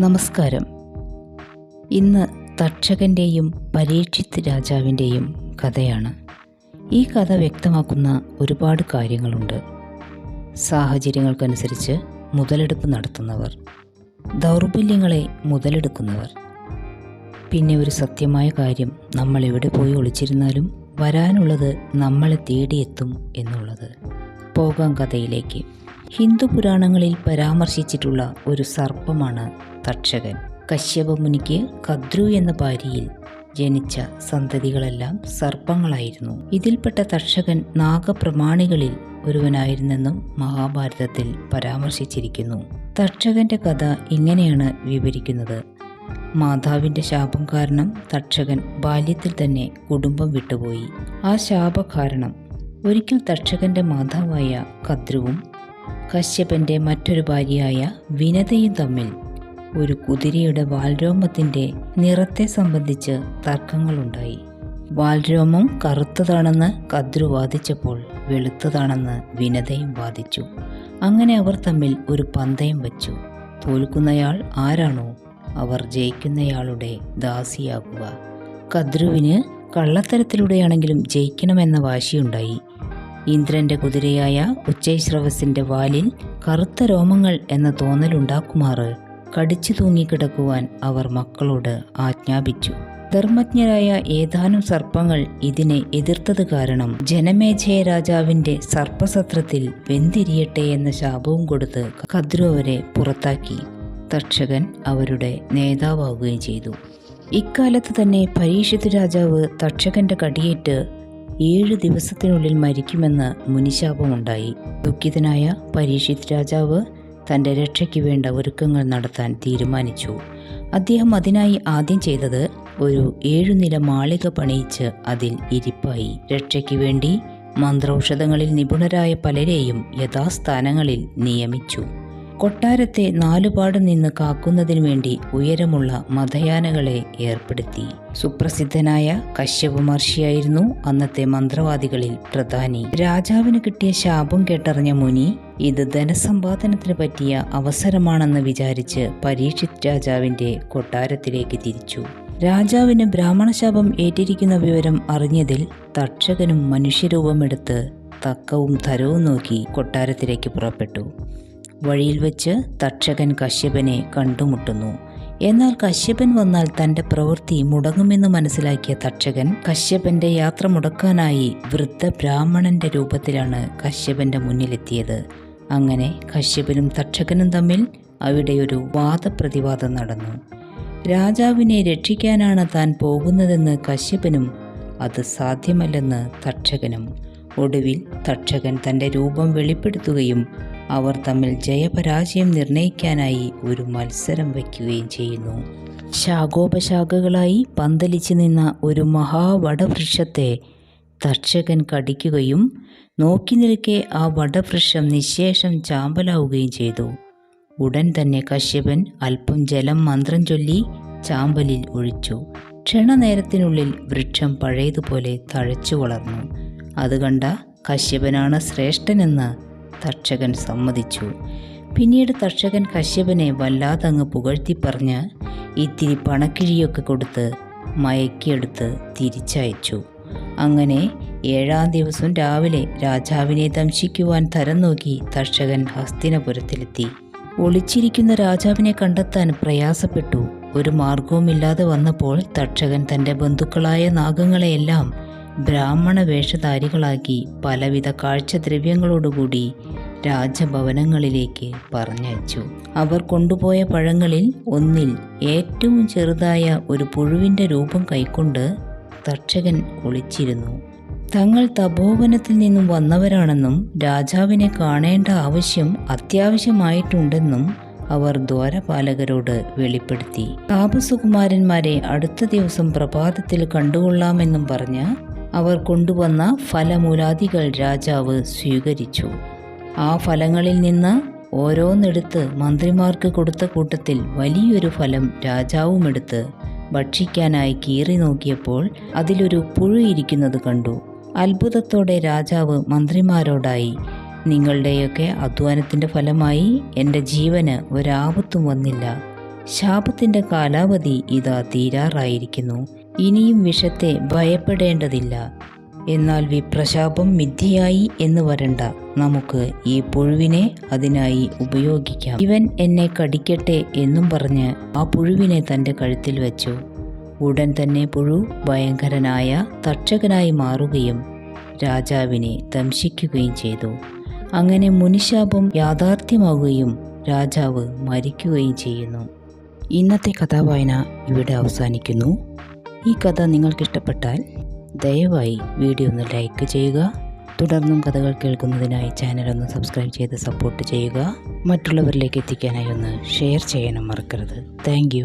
നമസ്കാരം. ഇന്ന് തക്ഷകന്റെയും പരീക്ഷിത് രാജാവിന്റെയും കഥയാണ്. ഈ കഥ വ്യക്തമാക്കുന്ന ഒരുപാട് കാര്യങ്ങളുണ്ട്. സാഹചര്യങ്ങൾക്കനുസരിച്ച് മുതലെടുപ്പ് നടത്തുന്നവർ ദൗർബല്യങ്ങളെ മുതലെടുക്കുന്നവർ. പിന്നെ ഒരു സത്യമായ കാര്യം നമ്മൾ എവിടെ പോയി ഒളിച്ചിരുന്നാലും വരാനുള്ളത് നമ്മളെ തേടിയെത്തും എന്നുള്ളത്. പോകാം കഥയിലേക്ക്. ഹിന്ദു പുരാണങ്ങളിൽ പരാമർശിച്ചിട്ടുള്ള ഒരു സർപ്പമാണ് തക്ഷകൻ. കശ്യപ മുനിക്ക് കദ്രു എന്ന ഭാര്യയിൽ ജനിച്ച സന്തതികളെല്ലാം സർപ്പങ്ങളായിരുന്നു. ഇതിൽപ്പെട്ട തക്ഷകൻ നാഗപ്രമാണികളിൽ ഒരുവനായിരുന്നെന്നും മഹാഭാരതത്തിൽ പരാമർശിച്ചിരിക്കുന്നു. തക്ഷകന്റെ കഥ ഇങ്ങനെയാണ് വിവരിക്കുന്നത്. മാതാവിന്റെ ശാപം കാരണം തക്ഷകൻ ബാല്യത്തിൽ തന്നെ കുടുംബം വിട്ടുപോയി. ആ ശാപ കാരണം ഒരിക്കൽ തക്ഷകന്റെ മാതാവായ കദ്രുവും കശ്യപന്റെ മറ്റൊരു ഭാര്യയായ വിനതയും തമ്മിൽ ഒരു കുതിരയുടെ വാൽരോമത്തിന്റെ നിറത്തെ സംബന്ധിച്ച് തർക്കങ്ങളുണ്ടായി. വാൽരോമം കറുത്തതാണെന്ന് കദ്രു വാദിച്ചപ്പോൾ വെളുത്തതാണെന്ന് വിനതയും വാദിച്ചു. അങ്ങനെ അവർ തമ്മിൽ ഒരു പന്തയം വച്ചു. തോൽക്കുന്നയാൾ ആരാണോ? അവർ ജയിക്കുന്നയാളുടെ ദാസിയാകുക. കദ്രുവിന് കള്ളത്തരത്തിലൂടെയാണെങ്കിലും ജയിക്കണമെന്ന വാശിയുണ്ടായി. ഇന്ദ്രന്റെ കുതിരയായ ഉച്ചൈശ്രവസിന്റെ വാലിൽ കറുത്ത രോമങ്ങൾ എന്ന തോന്നലുണ്ടാക്കുമാറ്. കടിച്ചു തൂങ്ങിക്കിടക്കുവാൻ അവർ മക്കളോട് ആജ്ഞാപിച്ചു. ധർമ്മജ്ഞരായ ഏതാനും സർപ്പങ്ങൾ ഇതിനെ എതിർത്തത് കാരണം ജനമേജയ രാജാവിന്റെ സർപ്പസത്രത്തിൽ വെന്തിരിയട്ടെ എന്ന ശാപവും കൊടുത്ത് കദ്രുവരെ പുറത്താക്കി. തക്ഷകൻ അവരുടെ നേതാവാകുകയും ചെയ്തു. ഇക്കാലത്ത് തന്നെ പരീക്ഷിത് രാജാവ് തക്ഷകന്റെ കടിയേറ്റ് ഏഴ് ദിവസത്തിനുള്ളിൽ മരിക്കുമെന്ന് മുനിശാപമുണ്ടായി. ദുഃഖിതനായ പരീക്ഷിത് രാജാവ് തന്റെ രക്ഷയ്ക്ക് വേണ്ട ഒരുക്കങ്ങൾ നടത്താൻ തീരുമാനിച്ചു. അദ്ദേഹം അതിനായി ആദ്യം ചെയ്തത് ഒരു ഏഴുനില മാളിക പണിയിച്ച് അതിൽ ഇരിപ്പായി. രക്ഷയ്ക്ക് വേണ്ടി മന്ത്രൌഷധങ്ങളിൽ നിപുണരായ പലരെയും യഥാസ്ഥാനങ്ങളിൽ നിയമിച്ചു. കൊട്ടാരത്തെ നാലുപാടും നിന്ന് കാക്കുന്നതിനു വേണ്ടി ഉയരമുള്ള മതയാനകളെ ഏർപ്പെടുത്തി. സുപ്രസിദ്ധനായ കശ്യപ മഹർഷിയായിരുന്നു അന്നത്തെ മന്ത്രവാദികളിൽ പ്രധാനി. രാജാവിന് കിട്ടിയ ശാപം കേട്ടറിഞ്ഞ മുനി ഇത് ധനസമ്പാദനത്തിന് പറ്റിയ അവസരമാണെന്ന് വിചാരിച്ച് പരീക്ഷിത് രാജാവിന്റെ കൊട്ടാരത്തിലേക്ക് തിരിച്ചു. രാജാവിന് ബ്രാഹ്മണശാപം ഏറ്റിരിക്കുന്ന വിവരം അറിഞ്ഞതിൽ തക്ഷകനും മനുഷ്യരൂപമെടുത്ത് തക്കവും തരവും നോക്കി കൊട്ടാരത്തിലേക്ക് പുറപ്പെട്ടു. വഴിയിൽ വെച്ച് തക്ഷകൻ കശ്യപനെ കണ്ടുമുട്ടുന്നു. എന്നാൽ കശ്യപൻ വന്നാൽ തന്റെ പ്രവൃത്തി മുടങ്ങുമെന്ന് മനസ്സിലാക്കിയ തക്ഷകൻ കശ്യപന്റെ യാത്ര മുടക്കാനായി വൃദ്ധ ബ്രാഹ്മണന്റെ രൂപത്തിലാണ് കശ്യപന്റെ മുന്നിലെത്തിയത്. അങ്ങനെ കശ്യപനും തക്ഷകനും തമ്മിൽ അവിടെ ഒരു വാദപ്രതിവാദം നടന്നു. രാജാവിനെ രക്ഷിക്കാനാണ് താൻ പോകുന്നതെന്ന് കശ്യപനും അത് സാധ്യമല്ലെന്ന് തക്ഷകനും ഒടുവിൽ തക്ഷകൻ തന്റെ രൂപം വെളിപ്പെടുത്തുകയും അവർ തമ്മിൽ ജയപരാജയം നിർണയിക്കാനായി ഒരു മത്സരം വയ്ക്കുകയും ചെയ്യുന്നു. ശാഖോപശാഖകളായി പന്തലിച്ചു നിന്ന ഒരു മഹാവടവൃക്ഷത്തെ തർച്ചകൻ കടിക്കുകയും നോക്കി നിൽക്കെ ആ വടവൃക്ഷം നിശേഷം ചാമ്പലാവുകയും ചെയ്തു. ഉടൻ തന്നെ കശ്യപൻ അല്പം ജലം മന്ത്രം ചൊല്ലി ചാമ്പലിൽ ഒഴിച്ചു. ക്ഷണനേരത്തിനുള്ളിൽ വൃക്ഷം പഴയതുപോലെ തഴച്ചു വളർന്നു. അത് കണ്ട കശ്യപനാണ് ശ്രേഷ്ഠനെന്ന് തക്ഷകൻ സമ്മതിച്ചു. പിന്നീട് തക്ഷകൻ കശ്യപനെ വല്ലാതങ്ങ് പുകഴ്ത്തി പറഞ്ഞ് ഇത്തിരി പണക്കിഴിയൊക്കെ കൊടുത്ത് മയക്കിയെടുത്ത് തിരിച്ചയച്ചു. അങ്ങനെ ഏഴാം ദിവസം രാവിലെ രാജാവിനെ ദംശിക്കുവാൻ തരം നോക്കി തക്ഷകൻ ഹസ്തിനപുരത്തിലെത്തി. ഒളിച്ചിരിക്കുന്ന രാജാവിനെ കണ്ടെത്താൻ പ്രയാസപ്പെട്ടു. ഒരു മാർഗവുമില്ലാതെ വന്നപ്പോൾ തക്ഷകൻ തന്റെ ബന്ധുക്കളായ നാഗങ്ങളെയെല്ലാം ബ്രാഹ്മണ വേഷധാരികളാക്കി പലവിധ കാഴ്ചദ്രവ്യങ്ങളോടുകൂടി രാജഭവനങ്ങളിലേക്ക് പറഞ്ഞയച്ചു. അവർ കൊണ്ടുപോയ പഴങ്ങളിൽ ഒന്നിൽ ഏറ്റവും ചെറുതായ ഒരു പുഴുവിന്റെ രൂപം കൈക്കൊണ്ട് തക്ഷകൻ ഒളിച്ചിരുന്നു തങ്ങൾ തപോവനത്തിൽ നിന്നും വന്നവരാണെന്നും രാജാവിനെ കാണേണ്ട ആവശ്യം അത്യാവശ്യമായിട്ടുണ്ടെന്നും അവർ ദ്വാരപാലകരോട് വെളിപ്പെടുത്തി. താപസുകുമാരന്മാരെ അടുത്ത ദിവസം പ്രഭാതത്തിൽ കണ്ടുകൊള്ളാമെന്നും പറഞ്ഞ് അവർ കൊണ്ടുവന്ന ഫലമൂലാദികൾ രാജാവ് സ്വീകരിച്ചു. ആ ഫലങ്ങളിൽ നിന്ന് ഓരോന്നെടുത്ത് മന്ത്രിമാർക്ക് കൊടുത്ത കൂട്ടത്തിൽ വലിയൊരു ഫലം രാജാവുമെടുത്ത് ഭക്ഷിക്കാനായി കീറി നോക്കിയപ്പോൾ അതിലൊരു പുഴു ഇരിക്കുന്നത് കണ്ടു. അത്ഭുതത്തോടെ രാജാവ് മന്ത്രിമാരോടായി നിങ്ങളുടെയൊക്കെ അധ്വാനത്തിന്റെ ഫലമായി എന്റെ ജീവന് ഒരാപത്തും വന്നില്ല. ശാപത്തിന്റെ കാലാവധി ഇതാ തീരാറായിരിക്കുന്നു. ഇനിയും വിഷത്തെ ഭയപ്പെടേണ്ടതില്ല. എന്നാൽ വിപ്രശാപം മിഥ്യയായി എന്ന് വരണ്ട. നമുക്ക് ഈ പുഴുവിനെ അതിനായി ഉപയോഗിക്കാം. ഇവൻ എന്നെ കടിക്കട്ടെ എന്നും പറഞ്ഞ് ആ പുഴുവിനെ തന്റെ കഴുത്തിൽ വെച്ചു. ഉടൻ തന്നെ പുഴു ഭയങ്കരനായ തക്ഷകനായി മാറുകയും രാജാവിനെ ദംശിക്കുകയും ചെയ്തു. അങ്ങനെ മുനിശാപം യാഥാർത്ഥ്യമാവുകയും രാജാവ് മരിക്കുകയും ചെയ്യുന്നു. ഇന്നത്തെ കഥാവായന ഇവിടെ അവസാനിക്കുന്നു. ഈ കഥ നിങ്ങൾക്കിഷ്ടപ്പെട്ടാൽ ദയവായി വീഡിയോ ഒന്ന് ലൈക്ക് ചെയ്യുക. തുടർന്നും കഥകൾ കേൾക്കുന്നതിനായി ചാനൽ ഒന്ന് സബ്സ്ക്രൈബ് ചെയ്ത് സപ്പോർട്ട് ചെയ്യുക. മറ്റുള്ളവരിലേക്ക് എത്തിക്കാനായി ഒന്ന് ഷെയർ ചെയ്യാനും മറക്കരുത്. താങ്ക്